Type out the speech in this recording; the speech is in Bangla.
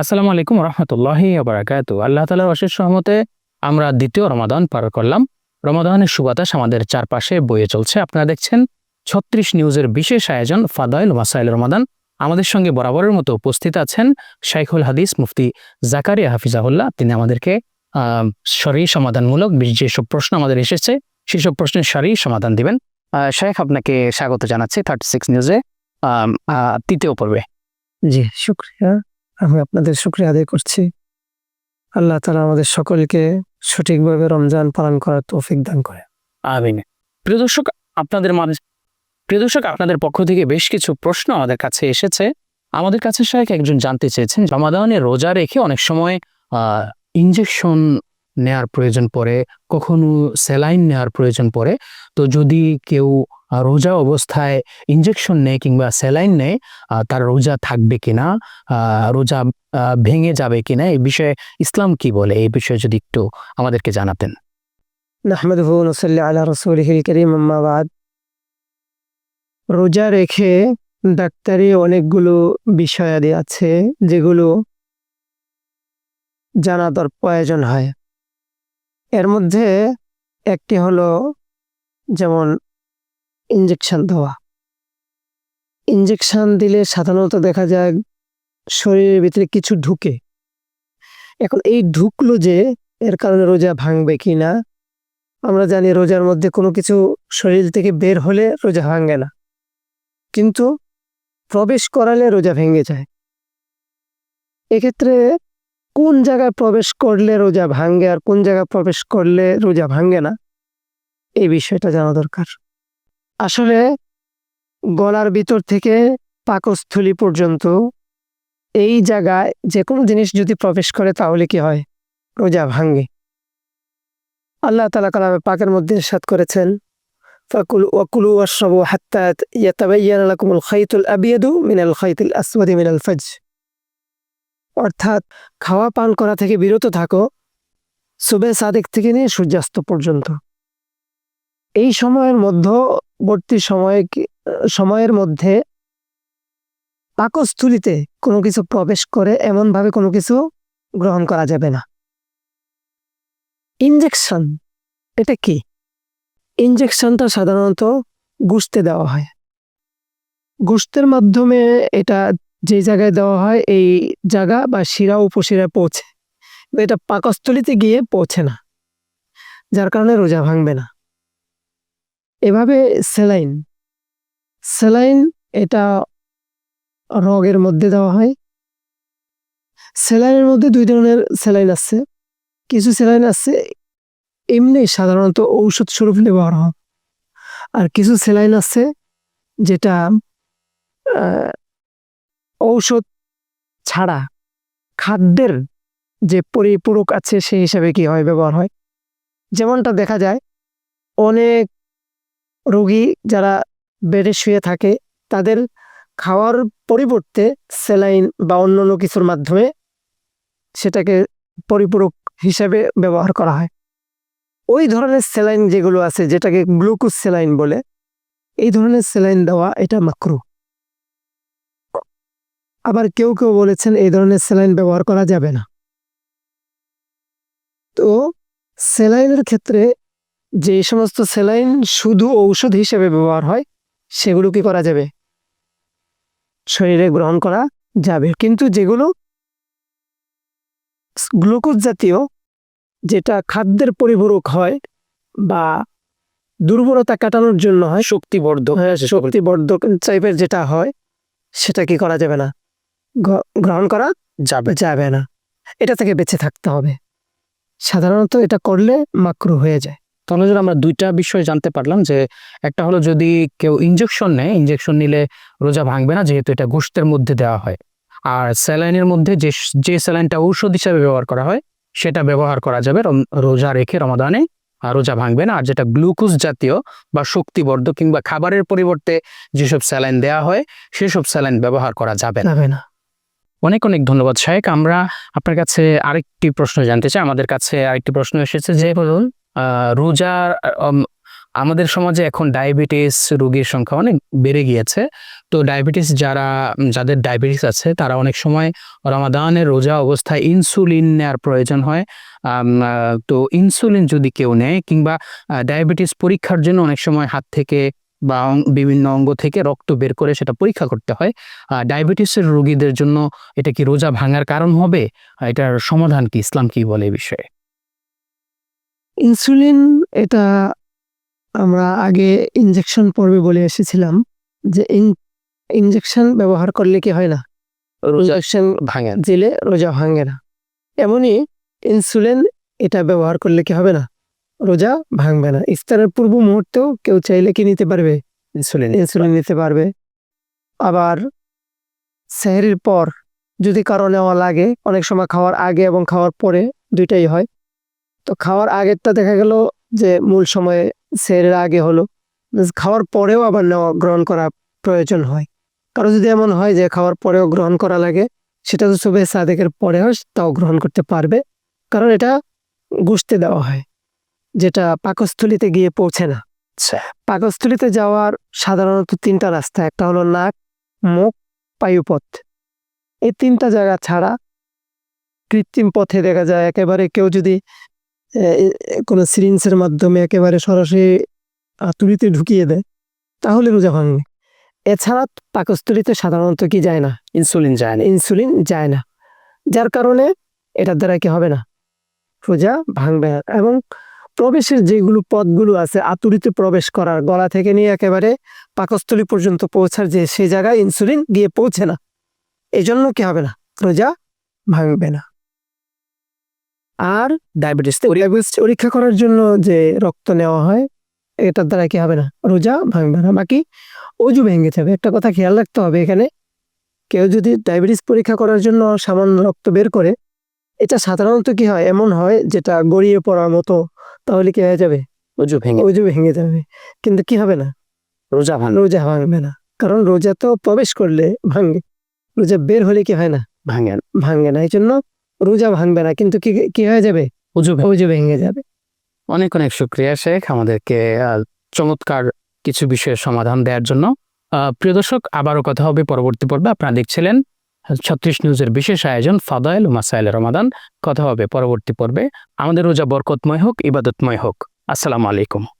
আসসালামু আলাইকুম রহমতুল্লাহি আবরাকাতু আল্লাহ তালার অশেষ সহমতে আমরা দ্বিতীয় রমাদান পার করলাম। রমাদানের সুবাতাস আমাদের চারপাশে বয়ে চলছে। আপনারা দেখছেন ছত্রিশ নিউজের বিশেষ আয়োজন ফাদাইল মাসাইল রমাদান। আমাদের সঙ্গে বরাবরের মতো উপস্থিত আছেন শাইখুল হাদিস মুফতি জাকারিয়া হাফিজাহুল্লাহ। তিনি আমাদেরকে সরি সমাধানমূলক যেসব প্রশ্ন আমাদের এসেছে, সেসব প্রশ্নের সরি সমাধান দিবেন। শাইখ, আপনাকে স্বাগত জানাচ্ছি থার্টি সিক্স নিউজে তৃতীয় পর্বে। জি, শুক্রিয়া। আমি আপনাদের শুক্রিয়া আদায় করছি। আল্লাহ তালা আমাদের সকলকে সঠিকভাবে রমজান পালন করার তৌফিক দান করে। আমিন। প্রিয় দর্শক, আপনাদের মানে প্রিয় দর্শক, আপনাদের পক্ষ থেকে বেশ কিছু প্রশ্ন আমাদের কাছে এসেছে। আমাদের কাছে শাহেক একজন জানতে চেয়েছেন রমাদানে রোজা রেখে অনেক সময় ইঞ্জেকশন নেয়ার প্রয়োজন পড়ে, কখনো স্যালাইন নেওয়ার প্রয়োজন পড়ে। তো যদি কেউ রোজা অবস্থায় ইঞ্জেকশন নেয় কিংবা স্যালাইন নেয় তার রোজা থাকবে কিনা রোজা ভেঙে যাবে কিনা, এই বিষয়ে ইসলাম কি বলে? এই বিষয়ে যদি একটু আমাদেরকে জানাতেন। রোজা রেখে ডাক্তারি অনেকগুলো বিষয়াদি আছে, যেগুলো জানা দর প্রয়োজন হয়। এর মধ্যে একটি হলো যেমন ইঞ্জেকশন দেওয়া। ইঞ্জেকশন দিলে সাধারণত দেখা যায় শরীরের ভিতরে কিছু ঢুকে। এখন এই ঢুকলো যে এর কারণে রোজা ভাঙবে কি না, আমরা জানি রোজার মধ্যে কোনো কিছু শরীর থেকে বের হলে রোজা ভাঙে না। কিন্তু প্রবেশ করালে রোজা ভেঙে যায়। এক্ষেত্রে কোন জায়গায় প্রবেশ করলে রোজা ভাঙ্গে আর কোন জায়গায় প্রবেশ করলে রোজা ভাঙ্গে না? এই বিষয়টা জানা দরকার। আসলে গলার ভিতর থেকে পাকস্থলী পর্যন্ত এই জায়গায় যে কোনো জিনিস যদি প্রবেশ করে তাহলে কি হয়? রোজা ভাঙ্গে। আল্লাহ তালা কালামে পাকের মধ্যে সাত করেছেন, ফাকুল ওয়াকুলু ওয়াশরাবু হাত্তা ইয়াতাবাইয়ানা খাইতুল আবিয়াদু মিনাল খাইতুল আসওয়াদি মিনাল ফাজ অর্থাৎ খাওয়া পান করা থেকে বিরত থাকো। সুবে সাদেক থেকে নিয়ে সূর্যাস্ত পর্যন্ত। এই সময়ের মধ্যবর্তী সময় সময়ের মধ্যে পাকস্থলিতে কোনো কিছু প্রবেশ করে এমনভাবে কোনো কিছু গ্রহণ করা যাবে না। ইনজেকশন, এটা কি? ইনজেকশনটা সাধারণত গুস্তে দেওয়া হয়। গুস্তের মাধ্যমে এটা যে জায়গায় দেওয়া হয়, এই জায়গা বা শিরা উপশিরায় পৌঁছে। এটা পাকস্থলিতে গিয়ে পৌঁছে না। যার কারণে রোজা ভাঙবে না। এভাবে সেলাইন সেলাইন এটা রগের মধ্যে দেওয়া হয়। সেলাইনের মধ্যে দুই ধরনের সেলাইন আছে। কিছু সেলাইন আছে, এমনি সাধারণত ঔষধ স্বরূপ ব্যবহার হয়। আর কিছু সেলাইন আছে, যেটা ঔষধ ছাড়া খাদ্যের যে পরিপূরক আছে সেই হিসাবে কি হয়, ব্যবহার হয়? যেমনটা দেখা যায়, অনেক রোগী যারা বেডে শুয়ে থাকে, তাদের খাওয়ার পরিবর্তে স্যালাইন বা অন্যান্য কিছুর মাধ্যমে সেটাকে পরিপূরক হিসাবে ব্যবহার করা হয়। ওই ধরনের স্যালাইন যেগুলো আছে, যেটাকে গ্লুকোজ স্যালাইন বলে, এই ধরনের স্যালাইন দেওয়া এটা মাকরু। আবার কেউ কেউ বলেছেন এই ধরনের স্যালাইন ব্যবহার করা যাবে না। তো স্যালাইনের ক্ষেত্রে যে সমস্ত স্যালাইন শুধু ঔষধ হিসেবে ব্যবহার হয় সেগুলো কি করা যাবে? শরীরে গ্রহণ করা যাবে। কিন্তু যেগুলো গ্লুকোজ জাতীয় যেটা খাদ্যের পরিপূরক হয় বা দুর্বলতা কাটানোর জন্য হয় শক্তিবর্ধক। হ্যাঁ, শক্তিবর্ধক টাইপের যেটা হয় সেটা কি করা যাবে না? গ্রহণ করা যাবে। যাবে না। এটা থেকে বেঁচে থাকতে হবে। সাধারণত এটা করলে মাকরু হয়ে যায়। তাহলে যদি আমরা দুইটা বিষয় জানতে পারলাম যে একটা হলো যদি কেউ ইঞ্জেকশন নেয় ইঞ্জেকশন নিলে রোজা ভাঙবে না যেহেতু এটা গোষ্ঠের মধ্যে দেওয়া হয়। আর স্যালাইনের মধ্যে যে যে স্যালাইনটা ঔষধ হিসাবে ব্যবহার করা হয় সেটা ব্যবহার করা যাবে রোজা রেখে রমাদানে। আর রোজা ভাঙবে না। আর যেটা গ্লুকোজ জাতীয় বা শক্তিবর্ধক কিংবা খাবারের পরিবর্তে যেসব স্যালাইন দেওয়া হয় সেসব স্যালাইন ব্যবহার করা যাবে না। যাবে না। অনেক অনেক ধন্যবাদ শাহেক আমরা আপনার কাছে আরেকটি প্রশ্ন জানতে চাই। আমাদের কাছে আরেকটি প্রশ্ন এসেছে যে, বলুন রোজা আমাদের সমাজে এখন ডায়াবেটিস রোগীর সংখ্যা অনেক বেড়ে গিয়েছে। তো ডায়াবেটিস যারা, যাদের ডায়াবেটিস আছে, তারা অনেক সময় রমাদানের রোজা অবস্থায় ইনসুলিন নেওয়ার প্রয়োজন হয়। তো ইনসুলিন যদি কেউ নেয় কিংবা ডায়াবেটিস পরীক্ষার জন্য অনেক সময় হাত থেকে বা বিভিন্ন অঙ্গ থেকে রক্ত বের করে সেটা পরীক্ষা করতে হয়। আহ, ডায়াবেটিসের রোগীদের জন্য এটা কি রোজা ভাঙার কারণ হবে? এটার সমাধান কি? ইসলাম কি বলে এই বিষয়ে? ইনসুলিন এটা আমরা আগে ইনজেকশন পর্বে বলে এসেছিলাম যে ইনজেকশন ব্যবহার করলে কি হয় না? ইনজেকশন ভাঙেন দিলে রোজা ভাঙে না। এমনই ইনসুলিন এটা ব্যবহার করলে কি হবে না? রোজা ভাঙবে না। ইফতারের পূর্ব মুহূর্তেও কেউ চাইলে কি নিতে পারবে? ইনসুলিন। ইনসুলিন নিতে পারবে। আবার সেহরির পর যদি কারও নেওয়া লাগে অনেক সময় খাওয়ার আগে এবং খাওয়ার পরে দুইটাই হয়। তো খাওয়ার আগেরটা দেখা গেল যে মূল সময়ে সেহরির আগে হলো। খাওয়ার পরেও আবার নেওয়া গ্রহণ করা প্রয়োজন হয়। কারও যদি এমন হয় যে খাওয়ার পরেও গ্রহণ করা লাগে সেটা তো সুবে সাদেকের পরে হয় তাও গ্রহণ করতে পারবে। কারণ এটা গুছতে দেওয়া হয়। যেটা পাকস্থলিতে গিয়ে পৌঁছে না। আচ্ছা। পাকস্থলিতে যাওয়ার সাধারণত তিনটা রাস্তা একটা হলো নাক মুখ পায়ুপথ এই তিনটা জায়গা ছাড়া কৃত্রিম পথে দেখা যায় একেবারে কেউ যদি কোনো সিরিঞ্জের মাধ্যমে একেবারে সরাসরি আতুরিতে ঢুকিয়ে দেয় তাহলে রোজা ভাঙবে। এছাড়া পাকস্থলিতে সাধারণত কি যায় না? ইনসুলিন যায় না। ইনসুলিন যায় না। যার কারণে এটার দ্বারা কি হবে না? রোজা ভাঙবে না। এবং প্রবেশের যেগুলো পথগুলো আছে আতুরিতে প্রবেশ করার গলা থেকে নিয়ে একেবারে পাকস্থলী পর্যন্ত পৌঁছার যে সেই জায়গায় ইনসুলিন গিয়ে পৌঁছে না। এই জন্য কি হবে না? রোজা ভাঙবে না। আর ডায়াবেটিস ডায়াবেটিস পরীক্ষা করার জন্য যে রক্ত নেওয়া হয় এটার দ্বারা কি হবে না? রোজা ভাঙবে না। বাকি অজু ভেঙে যাবে। একটা কথা খেয়াল রাখতে হবে এখানে কেউ যদি ডায়াবেটিস পরীক্ষা করার জন্য সামান্য রক্ত বের করে এটা সাধারণত কি হয়? এমন হয় যেটা গড়িয়ে পড়ার মতো তাহলে কি হয়ে যাবে? উজু ভেঙে অজু ভেঙে যাবে। কিন্তু কি হবে না? রোজা ভাঙ রোজা ভাঙবে না। কারণ রোজা তো প্রবেশ করলে ভাঙবে রোজা বের হলে কি হয় না? ভাঙেন ভাঙবে না। এই জন্য রোজা ভাঙবে না। কিন্তু কি কি হয়ে যাবে? উজু ভেঙে অজু ভেঙে যাবে। অনেক অনেক শুক্রিয়া শেখ আমাদেরকে চমৎকার কিছু বিষয়ের সমাধান দেওয়ার জন্য। আহ, প্রিয় দর্শক আবারও কথা হবে পরবর্তী পর্বে। আপনারা দেখছিলেন ছত্রিশ নিউজের বিশেষ আয়োজন ফাদাইল ও মাসাইল রমাদান। কথা হবে পরবর্তী পর্বে। আমাদের রোজা বরকতময় হোক, ইবাদতময় হোক। আসসালামু আলাইকুম।